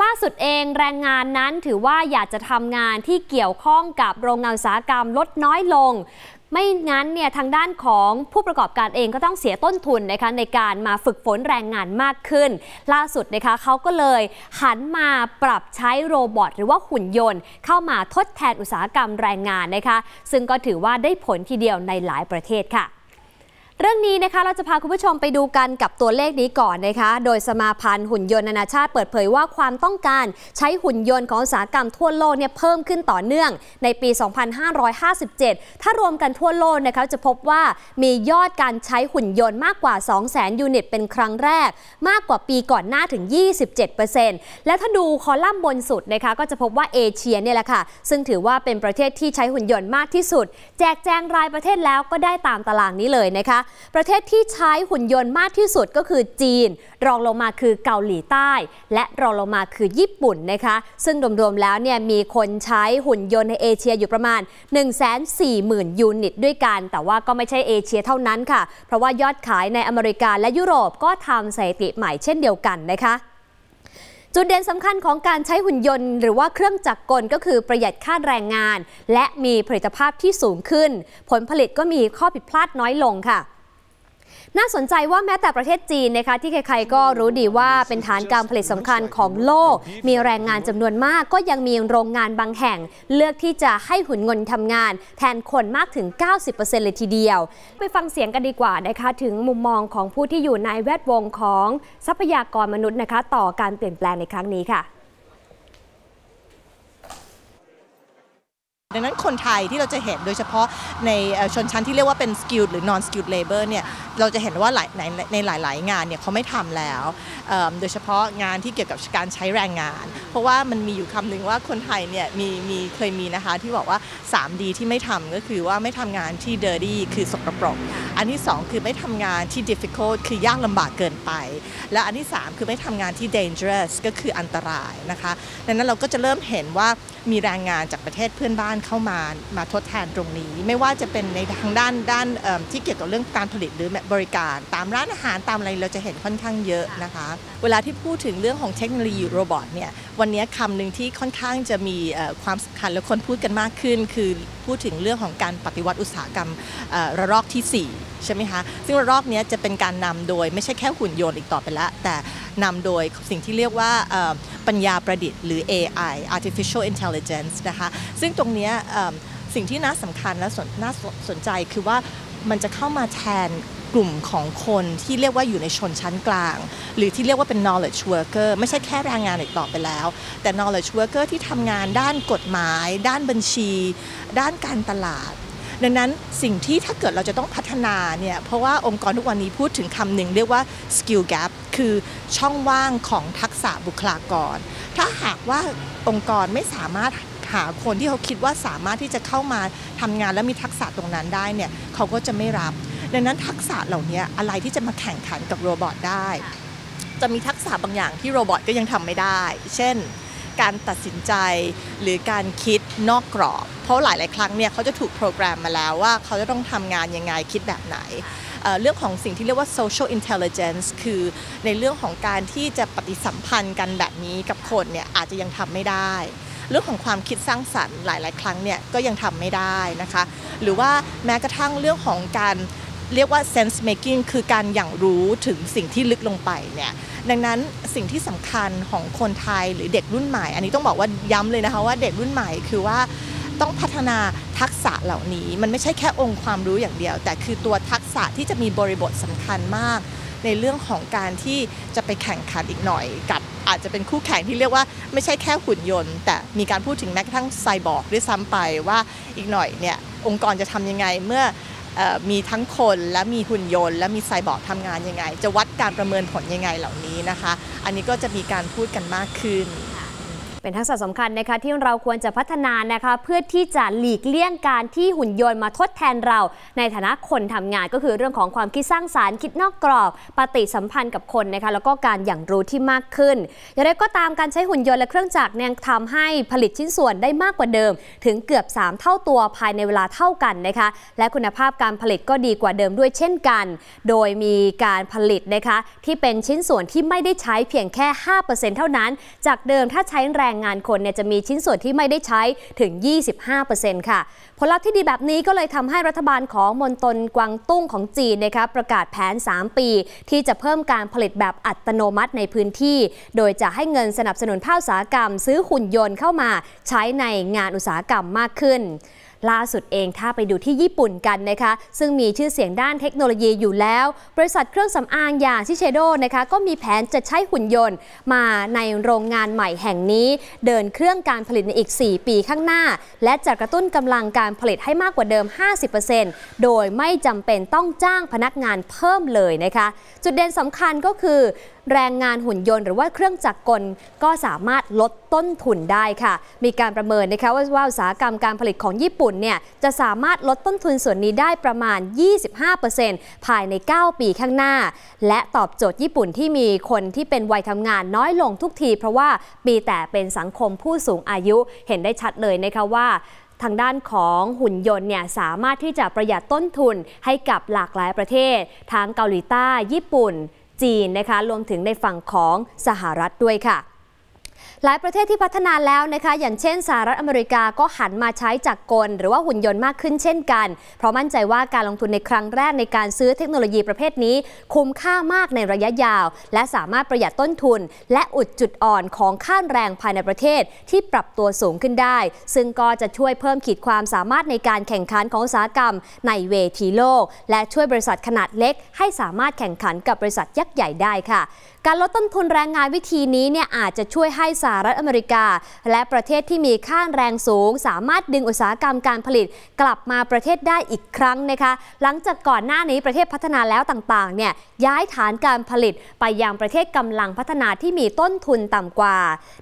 ล่าสุดเองแรงงานนั้นถือว่าอยากจะทำงานที่เกี่ยวข้องกับโรงงานอุตสาหกรรมลดน้อยลง ไม่งั้นเนี่ยทางด้านของผู้ประกอบการเองก็ต้องเสียต้นทุนนะคะในการมาฝึกฝนแรงงานมากขึ้น ล่าสุดนะคะเขาก็เลยหันมาปรับใช้โรบอทหรือว่าหุ่นยนต์ เข้ามาทดแทนอุตสาหกรรมแรงงานนะคะ ซึ่งก็ถือว่าได้ผลทีเดียวในหลายประเทศค่ะ เรื่องนี้นะคะเราจะพาคุณผู้ชมไปดูกันกับตัวเลขนี้ก่อนนะคะ โดยสมาพันธ์หุ่นยนต์นานาชาติเปิดเผยว่าความต้องการใช้หุ่นยนต์ของอุตสาหกรรมทั่วโลกเนี่ยเพิ่มขึ้นต่อเนื่องในปี 2557 ถ้ารวมกันทั่วโลกนะคะจะพบว่ามียอดการใช้หุ่นยนต์มากกว่า 200,000 ยูนิตเป็นครั้งแรก มากกว่าปีก่อนหน้าถึง 27%และถ้าดูคอลัมน์บนสุดนะคะก็จะพบว่าเอเชียเนี่ยแหละค่ะซึ่งถือว่าเป็นประเทศที่ใช้หุ่นยนต์มากที่สุด แจกแจงรายประเทศแล้วก็ได้ตามตารางนี้เลยนะคะประเทศที่ใช้หุ่นยนต์มากที่สุดก็คือจีน รองลงมาคือเกาหลีใต้ และรองลงมาคือญี่ปุ่นนะคะ ซึ่งรวมๆแล้วเนี่ยมีคนใช้หุ่นยนต์ในเอเชียอยู่ประมาณ 140,000 ยูนิตด้วยกัน แต่ว่าก็ไม่ใช่เอเชียเท่านั้นค่ะ เพราะว่ายอดขายในอเมริกาและยุโรปก็ทำสถิติใหม่เช่นเดียวกันนะคะจุดเด่นสำคัญของการใช้หุ่นยนต์ หรือว่าเครื่องจักรกลก็คือประหยัดค่าแรงงาน และมีผลิตภาพที่สูงขึ้น ผลผลิตก็มีข้อผิดพลาดน้อยลงค่ะ น่าสนใจว่าแม้แต่ประเทศจีนนะคะที่ใครๆก็รู้ดีว่าเป็นฐานการผลิตสำคัญของโลก มีแรงงานจำนวนมากก็ยังมีโรงงานบางแห่ง เลือกที่จะให้หุ่นยนต์ทำงาน แทนคนมากถึง 90%เลยทีเดียว ไปฟังเสียงกันดีกว่านะคะถึงมุมมองของผู้ที่อยู่ในแวดวงของทรัพยากรมนุษย์นะคะ ต่อการเปลี่ยนแปลงในครั้งนี้ค่ะ ดังนั้นคนไทยที่เราจะเห็นโดยเฉพาะในชนชั้นที่เรียกว่าเป็น skilled หรือ non skilled labor เนี่ยเราจะเห็นว่าหลายในในหลาย ๆ งานเนี่ยเขาไม่ทำแล้วโดยเฉพาะงานที่เกี่ยวกับการใช้แรงงาน เพราะว่ามันมีอยู่คำหนึ่งว่าคนไทยเนี่ยมีมีเคยมีนะคะที่บอกว่า 3D ที่ไม่ทำก็คือว่าไม่ทำงานที่ dirty คือสกปรก อันที่ 2 คือไม่ทำงานที่ difficult คือยากลำบากเกินไป และอันที่ 3 คือไม่ทำงานที่ dangerous ก็คืออันตรายนะคะดังนั้นเราก็จะเริ่มเห็นว่ามีแรงงานจากประเทศเพื่อนบ้านเข้ามามาทดแทนตรงนี้ ไม่ว่าจะเป็นในทางด้านด้านเอิ่มที่เกี่ยวกับเรื่องการผลิตหรือบริการ ตามร้านอาหารตามอะไรเราจะเห็นค่อนข้างเยอะนะคะ เวลาที่พูดถึงเรื่องของเทคโนโลยีโรบอทเนี่ยวันนี้คำหนึ่งที่ค่อนข้างจะมีเอ่อความสำคัญและคนพูดกันมากขึ้น คือพูดถึงเรื่องของการปฏิวัติอุตสาหกรรมเอ่อระลอกทีสี่ 4 ใช่ไหมคะ ซึ่งระลอกเนี้ยจะเป็นการนำโดยไม่ใช่แค่หุ่นยนต์อีกต่อไปแล้วแต่นำโดยสิ่งที่เรียกว่าเอ่อปัญญาประดิษฐ์หรือ AI artificial intelligence นะคะ ซึ่งตรงเนี้ยสิ่งที่น่าสำคัญและสนน่าสนใจคือว่ามันจะเข้ามาแทนกลุ่มของคนที่เรียกว่าอยู่ในชนชั้นกลาง หรือที่เรียกว่าเป็น knowledge worker ไม่ใช่แค่แรงงานอีกต่อไปแล้ว แต่ knowledge worker ที่ทำงานด้านกฎหมาย ด้านบัญชี ด้านการตลาด ดังนั้นสิ่งที่ถ้าเกิดเราจะต้องพัฒนาเนี่ย เพราะว่าองค์กรทุกวันนี้พูดถึงคำหนึ่งเรียกว่า skill gap คือช่องว่างของทักษะบุคลากร ถ้าหากว่าองค์กรไม่สามารถ หาคนที่เขาคิดว่าสามารถที่จะเข้ามาทำงานและมีทักษะตรงนั้นได้เนี่ยเขาก็จะไม่รับ ดังนั้นทักษะเหล่านี้อะไรที่จะมาแข่งขันกับโรบอทได้ จะมีทักษะบางอย่างที่โรบอทก็ยังทำไม่ได้ เช่นการตัดสินใจหรือการคิดนอกกรอบ เพราะหลาย ๆ ครั้งเนี่ยเขาจะถูกโปรแกรมมาแล้วว่าเขาจะต้องทำงานยังไงคิดแบบไหนเเรื่องของสิ่งที่เรียกว่า social intelligence คือในเรื่องของการที่จะปฏิสัมพันธ์กันแบบนี้กับคนเนี่ยอาจจะยังทำไม่ได้ เรื่องของความคิดสร้างสรรค์หลาย ๆ ครั้งเนี่ยก็ยังทำไม่ได้นะคะ หรือว่าแม้กระทั่งเรื่องของการเรียกว่า sense making คือการอย่างรู้ถึงสิ่งที่ลึกลงไปเนี่ยดังนั้นสิ่งที่สำคัญของคนไทยหรือเด็กรุ่นใหม่ อันนี้ต้องบอกว่าย้ำเลยนะคะว่าเด็กรุ่นใหม่คือว่าต้องพัฒนาทักษะเหล่านี้ มันไม่ใช่แค่องค์ความรู้อย่างเดียว แต่คือตัวทักษะที่จะมีบริบทสำคัญมาก ในเรื่องของการที่จะไปแข่งขันอีกหน่อยกับ อาจจะเป็นคู่แข่งที่เรียกว่าไม่ใช่แค่หุ่นยนต์ แต่มีการพูดถึงแม้กระทั่งไซบอร์กด้วยซ้ำไปว่าอีกหน่อยเนี่ยองค์กรจะทำยังไงเมื่ออมีทั้งคนและมีหุ่นยนต์ และมีไซบอร์กทำงานยังไง จะวัดการประเมินผลยังไงเหล่านี้นะคะ อันนี้ก็จะมีการพูดกันมากขึ้น เป็นทักษะสำคัญนะคะที่เราควรจะพัฒนานะคะเพื่อที่จะหลีกเลี่ยงการที่หุ่นยนต์มาทดแทนเรา ในฐานะคนทำงานก็คือเรื่องของความคิดสร้างสารรค์คิดนอกกรอบ ปฏิสัมพันธ์กับคนนะคะแล้วก็การอย่างรู้ที่มากขึ้น อย่างไรก็ตามการใช้หุ่นยนต์และเครื่องจักรเนี่ยทำให้ผลิตชิ้นส่วนได้มากกว่าเดิม ถึงเกือบ 3 เท่าตัวภายในเวลาเท่ากันนะคะและคุณภาพการผลิตก็ดีกว่าเดิมด้วยเช่นกัน โดยมีการผลิตนะคะที่เป็นชิ้นส่วนที่ไม่ได้ใช้เพียงแค่ 5%เท่านั้น จากเดิมถ้าใช้แรงงานคนเนี่ยจะมีชิ้นส่วนที่ไม่ได้ใช้ถึง 25%ค่ะ ผลลัพธ์ที่ดีแบบนี้ก็เลยทำให้รัฐบาลของมณฑลกวางตุ้งของจีนนะคะประกาศแผน 3 ปี ที่จะเพิ่มการผลิตแบบอัตโนมัติในพื้นที่ โดยจะให้เงินสนับสนุนภาคอุตสาหกรรม ซื้อหุ่นยนต์เข้ามาใช้ในงานอุตสาหกรรมมากขึ้น ล่าสุดเองถ้าไปดูที่ญี่ปุ่นกันนะคะ ซึ่งมีชื่อเสียงด้านเทคโนโลยีอยู่แล้ว บริษัทเครื่องสำอางอย่างชิเชโดนะคะก็มีแผนจะใช้หุ่นยนต์ มาในโรงงานใหม่แห่งนี้ เดินเครื่องการผลิตในอีก 4 ปีข้างหน้า และจะกระตุ้นกำลังการผลิตให้มากกว่าเดิม 50%โดยไม่จำเป็นต้องจ้างพนักงานเพิ่มเลยนะคะ จุดเด่นสำคัญก็คือแรงงานหุ่นยนต์หรือว่าเครื่องจักรกลก็สามารถลดต้นทุนได้ค่ะ มีการประเมินนะคะว่าว่าอุตสาหกรรมการผลิตของญี่ปุปุ่นเนี่ยจะสามารถลดต้นทุนส่วนนี้ได้ประมาณ 25%ภายใน 9 ปีข้างหน้า และตอบโจทย์ญี่ปุ่นที่มีคนที่เป็นวัยทำงานน้อยลงทุกที เพราะว่าปีแต่เป็นสังคมผู้สูงอายุเห็นได้ชัดเลยนะคะว่าทางด้านของหุ่นยนต์เนี่ยสามารถที่จะประหยัดต้นทุนให้กับหลากหลายประเทศ ทั้งเกาหลีใต้ ญี่ปุ่น จีนนะคะ รวมถึงในฝั่งของสหรัฐด้วยค่ะ หลายประเทศที่พัฒนาแล้วนะคะ อย่างเช่นสหรัฐอเมริกาก็หันมาใช้จักรกล หรือว่าหุ่นยนต์มากขึ้นเช่นกัน เพราะมั่นใจว่าการลงทุนในครั้งแรกในการซื้อเทคโนโลยีประเภทนี้ คุ้มค่ามากในระยะยาว และสามารถประหยัดต้นทุน และอุดจุดอ่อนของค่าแรงภายในประเทศที่ปรับตัวสูงขึ้นได้ ซึ่งก็จะช่วยเพิ่มขีดความสามารถในการแข่งขันของอุตสาหกรรม ในเวทีโลก และช่วยบริษัทขนาดเล็ก ให้สามารถแข่งขันกับบริษัทยักษ์ใหญ่ได้ค่ะ การลดต้นทุนแรงงานวิธีนี้เนี่ยอาจจะช่วยให้สหรัฐอเมริกา และประเทศที่มีค่าแรงสูง สามารถดึงอุตสาหกรรมการผลิตกลับมาประเทศได้อีกครั้งนะคะ หลังจากก่อนหน้านี้ประเทศพัฒนาแล้วต่างๆเนี่ยย้ายฐานการผลิตไปยังประเทศกำลังพัฒนาที่มีต้นทุนต่ำกว่า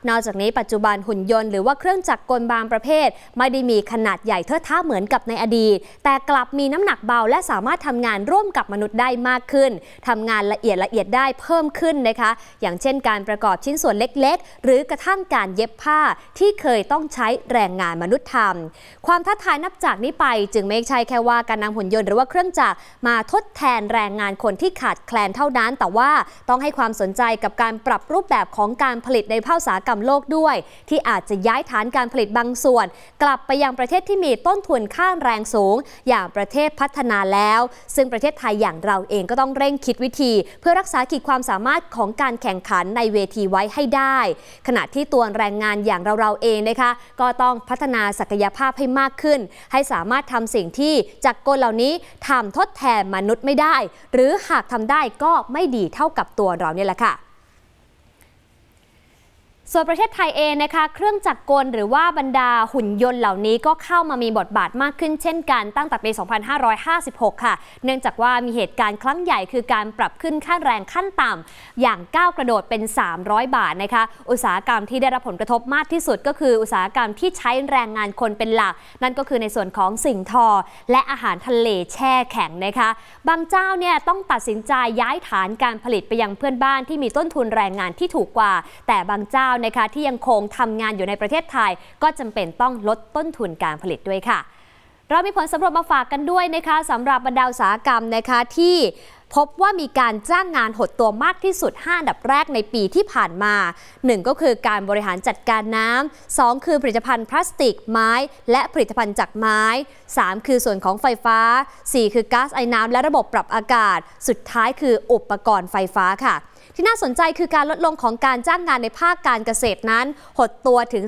นอกจากนี้ปัจจุบันหุ่นยนต์หรือว่าเครื่องจักรกลบางประเภท ไม่ได้มีขนาดใหญ่เท่าท้าเหมือนกับในอดีต แต่กลับมีน้ำหนักเบาและสามารถทำงานร่วมกับมนุษย์ได้มากขึ้นทำงานละเอียดละเอียดได้เพิ่มขึ้นนะคะ อย่างเช่นการประกอบชิ้นส่วนเล็ก ๆ หรือกระทั่งการเย็บผ้าที่เคยต้องใช้แรงงานมนุษย์ทำความท้าทายนับจากนี้ไป จึงไม่ใช่แค่ว่าการนำหุ่นยนต์หรือว่าเครื่องจักรมาทดแทนแรงงานคนที่ขาดแคลนเท่านั้น แต่ว่าต้องให้ความสนใจกับการปรับรูปแบบของการผลิตในภาคอุตสาหกรรมโลกด้วย ที่อาจจะย้ายฐานการผลิตบางส่วน กลับไปยังประเทศที่มีต้นทุนค่าแรงสูง อย่างประเทศพัฒนาแล้ว ซึ่งประเทศไทยอย่างเราเองก็ต้องเร่งคิดวิธี เพื่อรักษาขีดความสามารถของการแข่งขันในเวทีไว้ให้ได้ ขณะที่ตัวแรงงานอย่างเราๆเองนะคะก็ต้องพัฒนาศักยภาพให้มากขึ้น ให้สามารถทำสิ่งที่จักรกลเหล่านี้ทำทดแทนมนุษย์ไม่ได้ หรือหากทำได้ก็ไม่ดีเท่ากับตัวเราเนี่ยแหละค่ะ ส่วนประเทศไทยเองนะคะเครื่องจักรกลหรือว่าบรรดาหุ่นยนต์เหล่านี้ก็เข้ามามีบทบาทมากขึ้นเช่นกันตั้งแต่ปี 2556 ค่ะ เนื่องจากว่ามีเหตุการณ์ครั้งใหญ่คือการปรับขึ้นค่าแรงขั้นต่ำอย่างก้าวกระโดดเป็น 300 บาทนะคะอุตสาหกรรมที่ได้รับผลกระทบมากที่สุดก็คืออุตสาหกรรมที่ใช้แรงงานคนเป็นหลัก นั่นก็คือในส่วนของสิ่งทอ และอาหารทะเลแช่แข็งนะคะ บางเจ้าเนี่ยต้องตัดสินใจย้ายฐานการผลิตไปยังเพื่อนบ้านที่มีต้นทุนแรงงานที่ถูกกว่า แต่บางเจ้านะคะที่ยังคงทำงานอยู่ในประเทศไทย ก็จำเป็นต้องลดต้นทุนการผลิตด้วยค่ะ เรามีผลสำรวจมาฝากกันด้วยนะคะสำหรับบรรดาอุตสาหกรรมนะคะที่ พบว่ามีการจ้างงานหดตัวมากที่สุด 5 อันดับแรกในปีที่ผ่านมา 1 ก็คือการบริหารจัดการน้ำ2คือผลิตภัณฑ์พลาสติกไม้ และผลิตภัณฑ์จากไม้ 3 คือส่วนของไฟฟ้า 4 คือก๊าซไอน้ำและระบบปรับอากาศ สุดท้ายคืออุปกรณ์ไฟฟ้าค่ะที่น่าสนใจคือการลดลงของการจ้างงานในภาคการเกษตรนั้น หดตัวถึง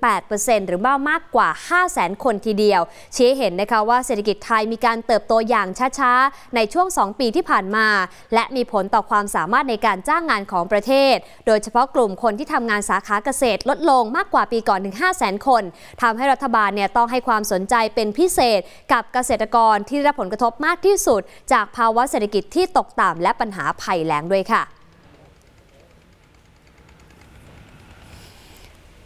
3.8%หรือว่ามากกว่า 500,000 คนทีเดียว ชี้เห็นนะคะว่าเศรษฐกิจไทยมีการเติบโตอย่างช้าๆ ในช่วง 2 ปีที่ผ่านมา และมีผลต่อความสามารถในการจ้างงานของประเทศ โดยเฉพาะกลุ่มคนที่ทำงานสาขาเกษตรลดลงมากกว่าปีก่อนถึง 500,000 คนทำให้รัฐบาลเนี่ยต้องให้ความสนใจเป็นพิเศษกับเกษตรกรที่ได้รับผลกระทบมากที่สุด จากภาวะเศรษฐกิจที่ตกต่ำและปัญหาภัยแล้งด้วยค่ะ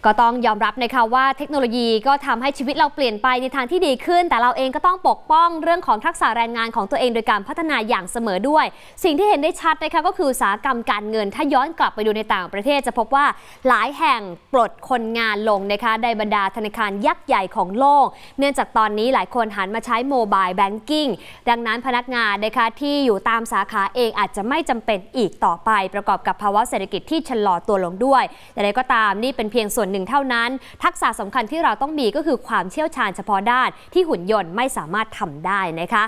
ก็ต้องยอมรับนะคะว่าเทคโนโลยีก็ทำให้ชีวิตเราเปลี่ยนไปในทางที่ดีขึ้น แต่เราเองก็ต้องปกป้องเรื่องของทักษะแรงงานของตัวเองโดยการพัฒนาอย่างเสมอด้วย สิ่งที่เห็นได้ชัดนะคะก็คืออุตสาหกรรมการเงิน ถ้าย้อนกลับไปดูในต่างประเทศจะพบว่าหลายแห่งปลดคนงานลงนะคะในบรรดาธนาคารยักษ์ใหญ่ของโลก เนื่องจากตอนนี้หลายคนหันมาใช้โมบายแบงกิ้งดังนั้นพนักงานนะคะที่อยู่ตามสาขาเองอาจจะไม่จำเป็นอีกต่อไป ประกอบกับภาวะเศรษฐกิจที่ชะลอตัวลงด้วยแต่ใดก็ตามนี่เป็นเพียงส่วนหนึ่งเท่านั้น ทักษะสำคัญที่เราต้องมีก็คือความเชี่ยวชาญเฉพาะด้านที่หุ่นยนต์ไม่สามารถทำได้นะคะ